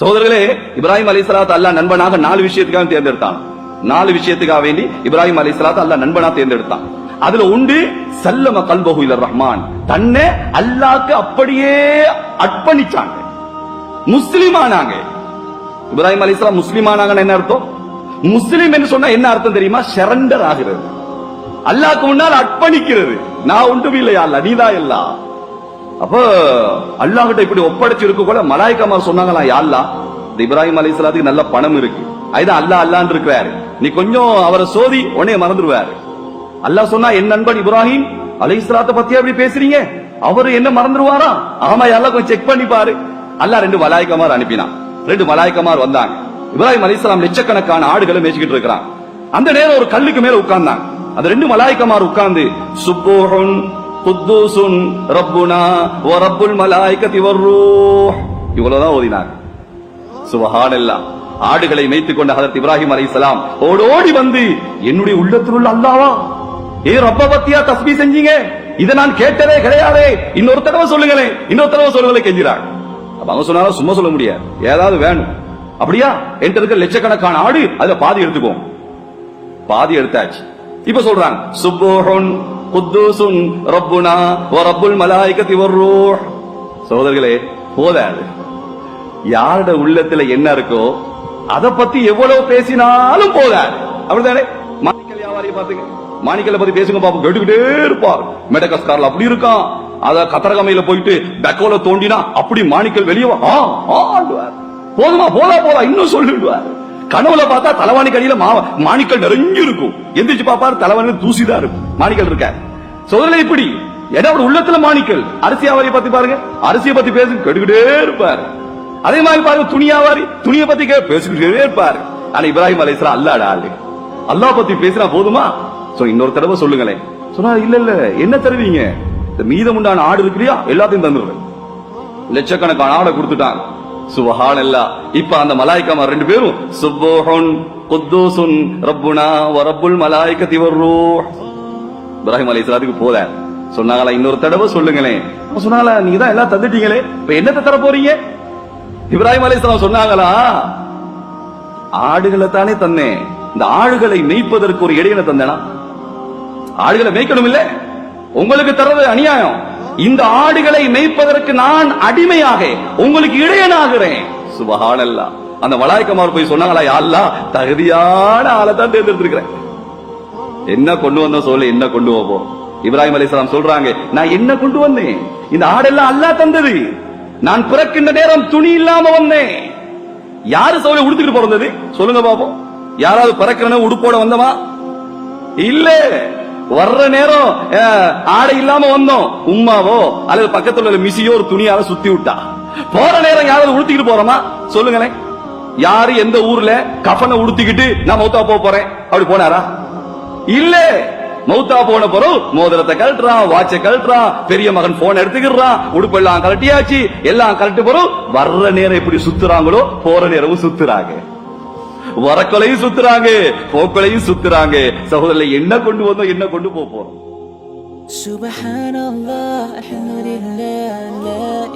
சோதர்களே இப்ராஹிம் அலிஸ்லாத் அல்லா நண்பனாக நாலு விஷயத்துக்காக தேர்ந்தெடுத்தான். நாலு விஷயத்துக்காக வேண்டி இப்ராஹிம் அலிஸ்லாத் அல்லா நண்பனா தேர்ந்தெடுத்தான். அதுல உண்டு சல்லம கல்பகு இலர் ரஹ்மான். தன்னை அல்லாக்கு அப்படியே அர்ப்பணிச்சாங்க. முஸ்லிமானாங்க. இப்ராஹிம் அலிஸ்லாம் முஸ்லிமானாங்கன்னு என்ன அர்த்தம்? முஸ்லிம் என்று சொன்னா என்ன அர்த்தம் தெரியுமா? ஷரண்டர் ஆகிறது. அல்லாக்கு முன்னால் அர்ப்பணிக்கிறது. நான் ஒன்றும் இல்லையா அல்ல நீதான் எல்லாம் அப்போ அல்லாஹிட்ட இப்படி ஒப்படைச்சு இருக்க கூட மலாய்க்கமார் சொன்னாங்களா யா அல்லாஹ்? இந்த இப்ராஹிம் நல்ல பணம் இருக்கு. அதுதான் அல்லாஹ் அல்லான்னு இருக்கிறாரு. நீ கொஞ்சம் அவரை சோதி உடனே மறந்துடுவாரு. அல்லாஹ் சொன்னா என் நண்பன் இப்ராஹிம் அலைஹிஸ்ஸலாத்தை பத்தி அப்படி பேசுறீங்க? அவரு என்ன மறந்துடுவாரா? ஆமா எல்லாம் கொஞ்சம் செக் பண்ணி பாரு. அல்லாஹ் ரெண்டு மலாய்க்கமார் அனுப்பினான். ரெண்டு மலாய்க்கமார் வந்தாங்க. இப்ராஹிம் அலைஹிஸ்ஸலாம் லட்சக்கணக்கான ஆடுகளை மேய்ச்சிக்கிட்டு இருக்கிறான். அந்த நேரம் ஒரு கல்லுக்கு மேல உட்கார்ந்தாங்க அந்த ரெண்டு மலாய்க்கமார் உட்கார்ந்து சுப்போகன் குத்தூசுன் ரப்புனா வ ரப்புல் மலாய்கதி வர்ரூஹ் இவ்வளவுதான் ஓதினாங்க சுபஹானல்லாஹ் ஆடுகளை மேய்த்துக் கொண்ட ஹதரத் இப்ராஹிம் அலைஹிஸ்ஸலாம் ஓடோடி வந்து என்னுடைய உள்ளத்தில் உள்ள அல்லாவா? ஏ ரப்ப பத்தியா தஸ்பீ செஞ்சீங்க? இதை நான் கேட்டதே கிடையாதே. இன்னொரு தடவை சொல்லுங்களேன். இன்னொரு தடவை சொல்லுங்களேன் கெஞ்சிறாள் அப்ப அவங்க சொன்னாலும் சும்மா சொல்ல முடியாது. ஏதாவது வேணும். அப்படியா? என்கிட்ட இருக்க லட்சக்கணக்கான ஆடு அதுல பாதி எடுத்துக்கோ பாதி எடுத்தாச்சு. இப்ப சொல்றாங்க சுப்போஹன் குத்தூசுன் ரப்புனா வ ரப்புல் மலாய்கதி வர்ரூஹ் சோதர்களே போதாது. யாரோட உள்ளத்துல என்ன இருக்கோ அதை பத்தி எவ்வளவு பேசினாலும் போதாது. அப்படிதானே மாணிக்கல் வியாபாரியை பாத்துங்க மாணிக்கலை பத்தி பேசுங்க பாப்போம். கேட்டுக்கிட்டே இருப்பார். மெடகஸ்கார்ல அப்படி இருக்கான். அத கத்தரகமையில போயிட்டு பெக்கோல தோண்டினா அப்படி மாணிக்கல் வெளியே ஆ, ஆண்டுவார். போதுமா? போதா போதா? இன்னும் சொல்லிடுவார். கனவுல பார்த்தா தலைவாணி கடியில மாணிக்கல் நிறைஞ்சு இருக்கும். எந்திரிச்சு பாப்பாரு தலைவாணி தூசிதான் இருக்கும். மாணிக்கல் இருக்க. சோதனை இப்படி. ஏன்னா அவர் உள்ளத்துல மாணிக்கல். அரிசி வியாபாரியை பத்தி பாருங்க. அரிசியை பத்தி பேசு கேட்டுக்கிட்டே இருப்பாரு. அதே மாதிரி பாருங்க துணி வியாபாரி துணியை பத்தி பேசிக்கிட்டே இருப்பாரு. ஆனா இப்ராஹிம் அலைஸ்லாம் அல்லாட ஆளு. அல்லாஹ் பத்தி பேசினா போதுமா? சோ இன்னொரு தடவை சொல்லுங்களேன். சொன்னா இல்ல இல்ல என்ன தருவீங்க? இந்த மீதமுண்டான ஆடு இருக்கிறியா எல்லாத்தையும் தந்துடுறேன் லட்சக்கணக்கான ஆடை கொடுத்துட்டாங்க சுபஹான் அல்லா இப்ப அந்த மலாய்க்காம ரெண்டு பேரும் சுபோஹன் குத்தூசுன் ரப்புனா வ மலாய்க்க திவர் ரூஹ். இப்ராஹிம் அலைஹிஸ்ஸலாத்துக்கு போத சொன்னாங்களா இன்னொரு தடவை சொல்லுங்களேன் சொன்னாங்களா நீங்க தான் எல்லாம் தந்துட்டீங்களே. இப்ப என்னத்தை தர போறீங்க? இப்ராஹிம் அலைஹிஸ்ஸலாம் சொன்னாங்களா ஆடுகளை தானே தந்தேன். இந்த ஆடுகளை மேய்ப்பதற்கு ஒரு இடையில தந்தேனா? ஆடுகளை மேய்க்கணும் இல்ல உங்களுக்கு தர்றது அநியாயம். இந்த ஆடுகளை மேய்ப்பதற்கு நான் அடிமையாக உங்களுக்கு இடையனாகிறேன். சுபஹானல்லா. அந்த மலாய்க்கமார் போய் சொன்னாங்களா யா அல்லாஹ் தகுதியான ஆளை தான் தேர்ந்தெடுத்திருக்கிறேன். என்ன கொண்டு வந்தோம் சொல்ல என்ன கொண்டு போவோம் இப்ராஹிம் அலைஹிஸ்ஸலாம் சொல்றாங்க நான் என்ன கொண்டு வந்தேன்? இந்த ஆடெல்லாம் அல்லா தந்தது. நான் பிறக்கின்ற நேரம் துணி இல்லாம வந்தேன். யாரு சோலை உடுத்துக்கிட்டு பிறந்தது? சொல்லுங்க பாப்போம். யாராவது பிறக்கிறன உடுப்போட வந்தமா இல்ல. வர்ற நேரம் ஆடை இல்லாம வந்தோம். உம்மாவோ அல்லது பக்கத்துல உள்ள மிசியோ ஒரு துணியால சுத்தி விட்டா. போற நேரம் யாராவது உடுத்திக்கிட்டு போறோமா? சொல்லுங்களேன். யாரு எந்த ஊர்ல கஃபனை உடுத்திக்கிட்டு நான் மௌத்தா போக போறேன்? அப்படி போனாரா? இல்ல. மௌத்தா போன பிறகு மோதிரத்தை கழட்டுறான் வாட்ச கழட்டுறான் பெரிய மகன் போன் எடுத்துக்கிறான் உடுப்பு எல்லாம் கழட்டியாச்சு எல்லாம் கழட்டு பிறகு வர்ற நேரம் இப்படி சுத்துறாங்களோ போற நேரமும் சுத்துறாங்க. வரக்கொலையும் சுத்துறாங்க போக்கொலையும் சுத்துறாங்க. சகோதரர் என்ன கொண்டு வந்தோம் என்ன கொண்டு போறோம்? சுபஹானல்லாஹ் அல்ஹம்துலில்லாஹ்